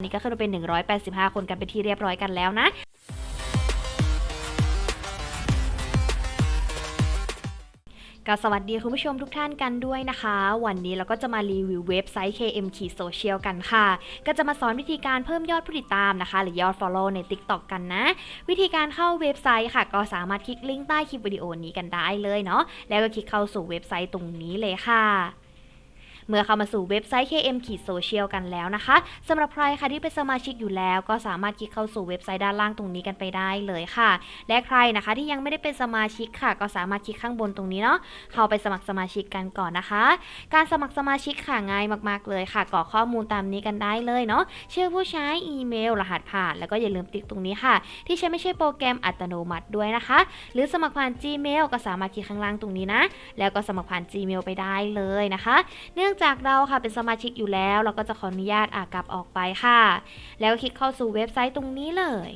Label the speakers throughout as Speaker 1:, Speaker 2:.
Speaker 1: นี่ก็ขึ้นมาเป็น 185 คนกันเป็นที่เรียบร้อยกันแล้วนะก็สวัสดีคุณผู้ชมทุกท่านกันด้วยนะคะ วันนี้เราก็จะมารีวิวเว็บไซต์ KM ขีดโซเชียลกันค่ะ ก็จะมาสอนวิธีการเพิ่มยอดผู้ติดตามนะคะ หรือยอด Follow ใน TikTok กันนะ วิธีการเข้าเว็บไซต์ค่ะ ก็สามารถคลิกลิงก์ใต้คลิปวิดีโอนี้กันได้เลยเนาะแล้วก็คลิกเข้าสู่เว็บไซต์ตรงนี้เลยค่ะ เมื่อเข้ามาสู่เว็บไซต์ KM ขีดโซเชียลกันแล้วนะคะสำหรับใครค่ะที่เป็นสมาชิกอยู่แล้ว ก็สามารถคลิกเข้าสู่เว็บไซต์ด้านล่างตรงนี้กันไปได้เลยค่ะ และใครนะคะที่ยังไม่ได้เป็นสมาชิกค่ะ ก็สามารถคลิกข้างบนตรงนี้เนาะเข้าไปสมัครสมาชิกกันก่อนนะคะ การสมัครสมาชิกค่ะง่ายมากๆเลยค่ะกรอกข้อมูลตามนี้กันได้เลยเนาะชื่อผู้ใช้อีเมล รหัสผ่าน แล้วก็อย่าลืมติ๊กตรงนี้ค่ะ ที่ใช้ไม่ใช่โปรแกรมอัตโนมัติด้วยนะคะ หรือสมัครผ่าน Gmail ก็สามารถคลิกข้างล่างตรงนี้นะ แล้วก็สมัครผ่าน Gmail ไปได้เลยนะคะ เนื่องจากเราค่ะเป็นสมาชิกอยู่แล้ว เราก็จะขออนุญาตอากลับออกไปค่ะ แล้วคลิกเข้าสู่เว็บไซต์ตรงนี้เลย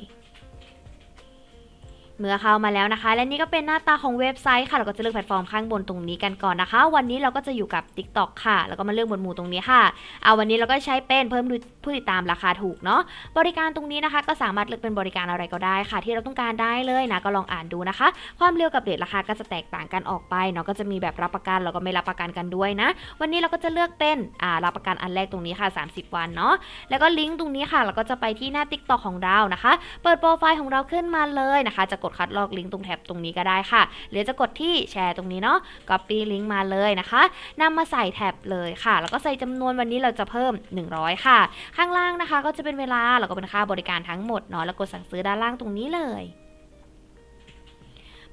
Speaker 1: เมื่อเข้ามาแล้วนะคะ และนี่ก็เป็นหน้าตาของเว็บไซต์ค่ะ เราก็จะเลือกแพลตฟอร์มข้างบนตรงนี้กันก่อนนะคะ วันนี้เราก็จะอยู่กับ TikTok ค่ะ แล้วก็มาเลือกหมวดหมู่ตรงนี้ค่ะเอาวันนี้เราก็ใช้เป็นเพิ่มผู้ติดตามราคาถูกเนาะบริการตรงนี้นะคะ ก็สามารถเลือกเป็นบริการอะไรก็ได้ค่ะ ที่เราต้องการได้เลยนะก็ลองอ่านดูนะคะ ความเร็วกับเรทราคาก็จะแตกต่างกันออกไปเนาะก็จะมีแบบรับประกันแล้วก็ไม่รับประกันกันด้วยนะ วันนี้เราก็จะเลือกเป็นอ่ารับประกันอันแรกตรงนี้ค่ะ 30 วันเนาะแล้วก็ลิงก์ตรงนี้ค่ะ เราก็จะไปที่หน้า TikTok ของเรานะคะ เปิดโปรไฟล์ของเราขึ้นมาเลยนะคะจะกกดคัดลอกลิงก์ตรงแท็บตรงนี้ก็ได้ค่ะ หรือจะกดที่แชร์ตรงนี้เนาะ copy ลิงก์มาเลยนะคะนำมาใส่แท็บเลยค่ะ แล้วก็ใส่จำนวนวันนี้เราจะเพิ่ม 100 ค่ะ ข้างล่างนะคะ ก็จะเป็นเวลาแล้วก็เป็นค่าบริการทั้งหมดเนาะแล้วกดสั่งซื้อด้านล่างตรงนี้เลย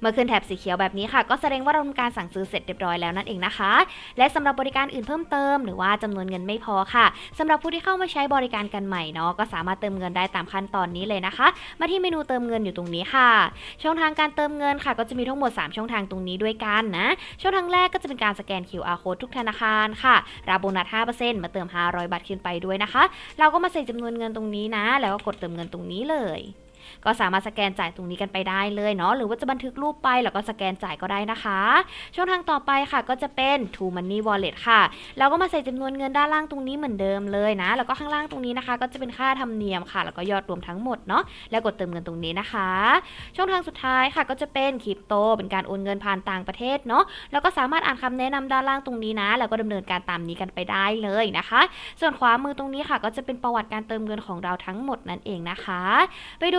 Speaker 1: เมื่อขึ้นแถบสีเขียวแบบนี้ค่ะ ก็แสดงว่าเราทำการสั่งซื้อเสร็จเรียบร้อยแล้วนั่นเองนะคะ และสำหรับบริการอื่นเพิ่มเติม หรือว่าจำนวนเงินไม่พอค่ะสำหรับผู้ที่เข้ามาใช้บริการกันใหม่เนาะก็สามารถเติมเงินได้ตามขั้นตอนนี้เลยนะคะ มาที่เมนูเติมเงินอยู่ตรงนี้ค่ะ ช่องทางการเติมเงินค่ะ ก็จะมีทั้งหมด 3 ช่องทางตรงนี้ด้วยกันนะ ช่องทางแรกก็จะเป็นการสแกน QR code ทุกธนาคารค่ะรับโบนัส5%มาเติม 500 บาทขึ้นไปด้วยนะคะ เราก็มาใส่จำนวนเงินตรงนี้นะ แล้วก็กดเติมเงินตรงนี้เลย ก็สามารถสแกนจ่ายตรงนี้กันไปได้เลยเนาะหรือว่าจะบันทึกรูปไปแล้วก็สแกนจ่ายก็ได้นะคะ ช่องทางต่อไปค่ะก็จะเป็น True Money Wallet ค่ะเราก็มาใส่จำนวนเงินด้านล่างตรงนี้เหมือนเดิมเลยนะ แล้วก็ข้างล่างตรงนี้นะคะ ก็จะเป็นค่าธรรมเนียมค่ะ แล้วก็ยอดรวมทั้งหมดเนาะแล้วกดเติมเงินตรงนี้นะคะ ช่องทางสุดท้ายค่ะก็จะเป็นคริปโต เป็นการโอนเงินผ่านต่างประเทศเนาะแล้วก็สามารถอ่านคำแนะนำด้านล่างตรงนี้นะ แล้วก็ดำเนินการตามนี้กันไปได้เลยนะคะ ส่วนขวามือตรงนี้ค่ะ ก็จะเป็นประวัติการเติมเงินของเราทั้งหมดนั่นเองนะคะ ไปดู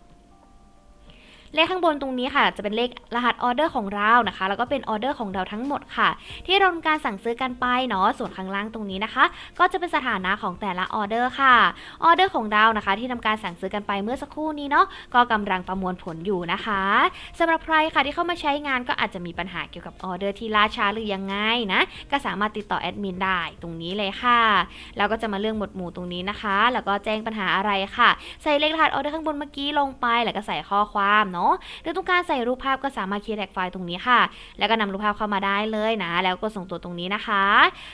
Speaker 1: เลขข้างบนตรงนี้ค่ะ จะเป็นเลขรหัสออเดอร์ของเรานะคะ แล้วก็เป็นออเดอร์ของเราทั้งหมดค่ะ ที่เราทำการสั่งซื้อกันไปเนาะส่วนข้างล่างตรงนี้นะคะ ก็จะเป็นสถานะของแต่ละออเดอร์ค่ะออเดอร์ของเรานะคะ ที่ทำการสั่งซื้อกันไปเมื่อสักครู่นี้เนาะก็กำลังประมวลผลอยู่นะคะสำหรับใครค่ะที่เข้ามาใช้งานก็อาจจะมีปัญหาเกี่ยวกับออเดอร์ที่ล่าช้าหรือยังไงนะก็สามารถติดต่อแอดมินได้ตรงนี้เลยค่ะแล้วก็จะมาเรื่องหมวดหมู่ตรงนี้นะคะ แล้วก็แจ้งปัญหาอะไรค่ะ ใส่เลขรหัสออเดอร์ข้างบนเมื่อกี้ลงไป แล้วก็ใส่ข้อความเนาะหรือต้องการใส่รูปภาพก็สามารถคีย์แท็กไฟล์ตรงนี้ค่ะ แล้วก็นำรูปภาพเข้ามาได้เลยนะ แล้วก็ส่งตัวตรงนี้นะคะ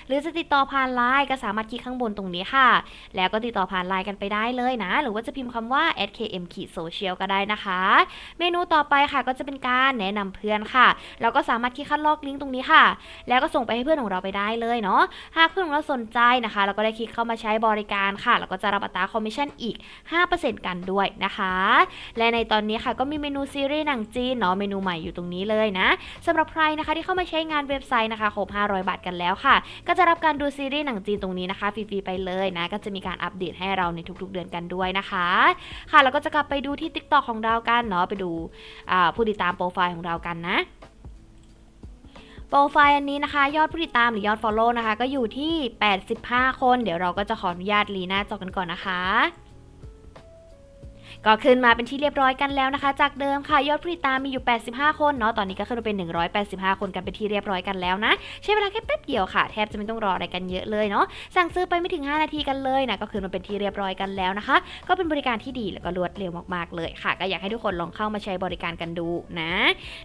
Speaker 1: หรือจะติดต่อผ่านไลน์ก็สามารถคลิกข้างบนตรงนี้ค่ะ แล้วก็ติดต่อผ่านไลน์กันไปได้เลยนะ หรือว่าจะพิมพ์คำว่า @km ขีด social ก็ได้นะคะ เมนูต่อไปค่ะก็จะเป็นการแนะนำเพื่อนค่ะ เราก็สามารถคลิกคัดลอกลิงก์ตรงนี้ค่ะ แล้วก็ส่งไปให้เพื่อนของเราไปได้เลยเนาะ หากเพื่อนของเราสนใจนะคะ เราก็ได้คลิกเข้ามาใช้บริการค่ะ แล้วก็จะรับอัตราคอมมิชชั่นอีก 5%กันด้วยนะคะ และในตอนนี้ค่ะก็มีเมนููซีรีส์หนังจีนเนาะเมนูใหม่อยู่ตรงนี้เลยนะสำหรับใครนะคะที่เข้ามาใช้งานเว็บไซต์นะคะครบ500 บาทกันแล้วค่ะ ก็จะรับการดูซีรีส์หนังจีนตรงนี้นะคะฟรีๆไปเลยนะ ก็จะมีการอัปเดตให้เราในทุกๆเดือนกันด้วยนะคะ ค่ะแล้วก็จะกลับไปดูที่ TikTok ของเรากันเนาะไปดูผู้ติดตามโปรไฟล์ของเรากันนะโปรไฟล์อันนี้นะคะ ยอดผู้ติดตามหรือยอด Follow นะคะ ก็อยู่ที่ 85 คน เดี๋ยวเราก็จะขออนุญาตรีหน้าจอกันก่อนนะคะ ก็ขึ้นมาเป็นที่เรียบร้อยกันแล้วนะคะ จากเดิมค่ะยอดผู้ติดตามมีอยู่ 85 คนเนาะตอนนี้ก็ขึ้นมาเป็น 185 คนกันเป็นที่เรียบร้อยกันแล้วนะ ใช้เวลาแค่แป๊บเดียวค่ะ แทบจะไม่ต้องรออะไรกันเยอะเลยเนาะสั่งซื้อไปไม่ถึง 5 นาทีกันเลยนะก็คือมันเป็นที่เรียบร้อยกันแล้วนะคะ ก็เป็นบริการที่ดีแล้วก็รวดเร็วมากๆเลยค่ะ ก็อยากให้ทุกคนลองเข้ามาใช้บริการกันดูนะ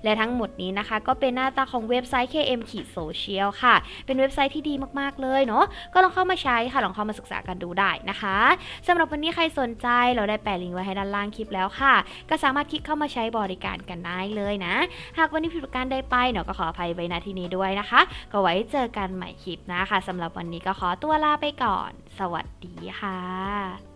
Speaker 1: และทั้งหมดนี้นะคะ ก็เป็นหน้าตาของเว็บไซต์ KM ขีดโซเชียลค่ะ เป็นเว็บไซต์ที่ดีมากๆเลยเนาะก็ลองเข้ามาใช้ค่ะลองเข้ามาศึกษากันดูได้นะคะสำหรับวันนี้ใครสนใจเราได้แปะลิงก์ไว้ให้ด้านล่างคลิปแล้วค่ะ ก็สามารถคลิกเข้ามาใช้บริการกันได้เลยนะ หากวันนี้ผิดประการใดไปเนาะก็ขออภัยไว้ณที่นี้ด้วยนะคะ ก็ไว้เจอกันใหม่คลิปนะค่ะสำหรับวันนี้ก็ขอตัวลาไปก่อน สวัสดีค่ะ